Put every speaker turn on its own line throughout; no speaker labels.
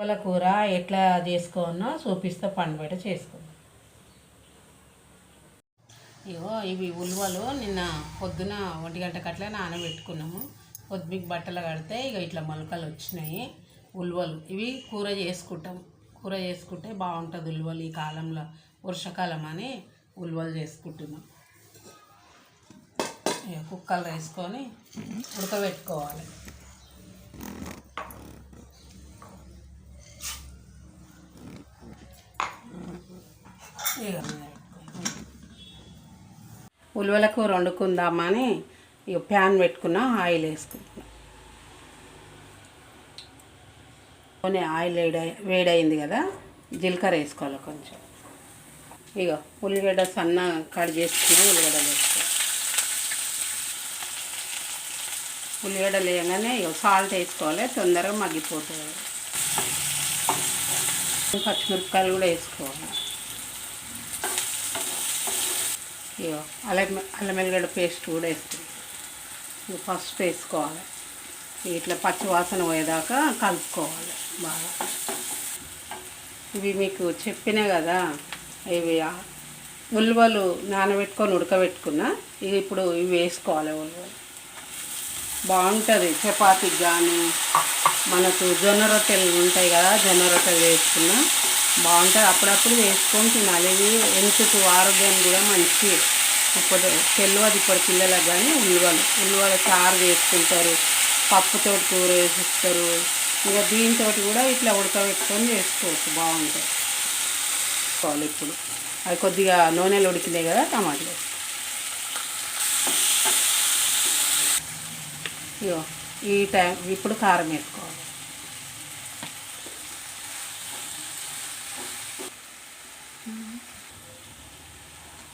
ఉలవల కూర ఎట్లా చేసుకోనో చూపిస్తా పండుబెట్ట చేసుకుందాం. ఇగో ఇవి ఉలవలు నిన్న పొద్దున ఒంటి గంటకు అట్లా నానబెట్టుకున్నాము. పొద్దుకి బట్టలు కడితే ఇక ఇట్లా మొలకలు వచ్చినాయి ఉలవలు. ఇవి కూర చేసుకుంటాం. కూర చేసుకుంటే బాగుంటుంది ఉలవలు ఈ కాలంలో వర్షాకాలం అని ఉలవలు చేసుకుంటున్నాం. కుక్కలు వేసుకొని ఉడకబెట్టుకోవాలి. ఉలవల కూర వండుకుందామని ఇక ప్యాన్ పెట్టుకున్నా ఆయిల్ వేసుకుంటున్నా. కొన్ని ఆయిల్ వేడైంది కదా జీలకర్ర వేసుకోవాలి కొంచెం. ఇక ఉల్లిగడ్డ సన్న కట్ చేసుకుని ఉల్లిగడ్డలు వేసుకోవాలి. ఉల్లిగడ్డలు వేయగానే ఇక సాల్ట్ వేసుకోవాలి తొందరగా మగ్గిపోతుంది పచ్చిమిరపకాయలు కూడా వేసుకోవాలి. ఇగో అల్లం అల్లం వెల్లిగడ్డ పేస్ట్ కూడా వేస్తుంది ఫస్ట్ వేసుకోవాలి. ఇట్లా పచ్చి వాసన పోయేదాకా కలుపుకోవాలి బాగా. ఇవి మీకు చెప్పినా కదా ఇవి ఆ ఉల్వలు నానబెట్టుకొని ఉడకబెట్టుకున్నా ఇవి ఇప్పుడు ఇవి వేసుకోవాలి ఉల్వలు. బాగుంటుంది. చపాతీకి కానీ మనకు జొన్న రొట్టెలు ఉంటాయి కదా జొన్న రొట్టెలు వేసుకున్నా బాగుంటుంది. అప్పుడప్పుడు వేసుకొని తినాలి. ఇవి ఎంచుకు ఆరోగ్యానికి కూడా మంచి. ఇప్పుడు తెలియదు ఇప్పుడు పిల్లలకు కానీ ఉల్లివలు ఉల్లివలు చారు వేసుకుంటారు పప్పుతో కూర వేసిస్తారు. ఇంకా దీంతో కూడా ఇట్లా ఉడకబెట్టుకొని చేసుకోవచ్చు. బాగుంటుంది. వేసుకోవాలి ఇప్పుడు. అది కొద్దిగా నూనెలు ఉడికినాయి కదా టమాటాలు. వేసుకో ఇగో ఈ టైం ఇప్పుడు కారం వేసుకోవాలి.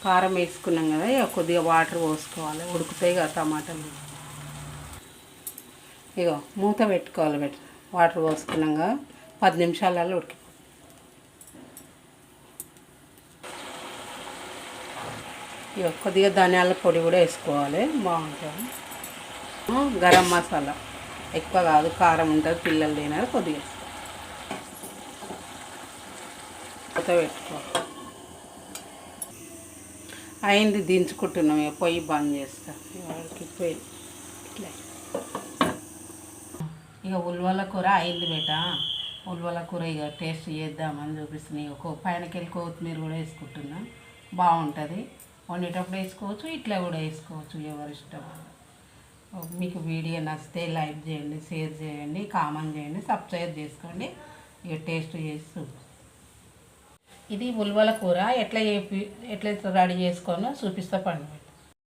కారం వేసుకున్నాం కదా కొద్దిగా వాటర్ పోసుకోవాలి. ఉడుకుతాయి కదా టమాటాలు. ఇగో మూత పెట్టుకోవాలి పెట్ట వాటర్ పోసుకున్నాం కదా పది నిమిషాలలో ఉడికి ఇక కొద్దిగా ధనియాల పొడి కూడా వేసుకోవాలి. బాగుంటుంది. గరం మసాలా. ఎక్కువ కాదు కారం ఉంటుంది పిల్లలు తినారు కొద్దిగా. వేసుకోవాలి. మూత అయింది దించుకుంటున్నాం ఇక పొయ్యి బంద్ చేస్తా. వాళ్ళకి పొయ్యి ఇట్లా. ఇక ఉల్వల కూర అయింది బేట. ఉల్వల కూర ఇక టేస్ట్ చేద్దామని చూపిస్తున్నాయి ఒక పైనకెళ్ళి కొత్తిమీర కూడా వేసుకుంటున్నా. బాగుంటుంది. వండేటప్పుడు వేసుకోవచ్చు ఇట్లా కూడా వేసుకోవచ్చు ఎవరి ఇష్టం. మీకు వీడియో నచ్చితే లైక్ చేయండి షేర్ చేయండి కామెంట్ చేయండి సబ్స్క్రైబ్ చేసుకోండి. ఇక టేస్ట్ చేసి ఇది ఉల్వల కూర. ఎట్లా చేపి ఎట్లా రెడీ చేసుకోనో చూపిస్తా పండుగ.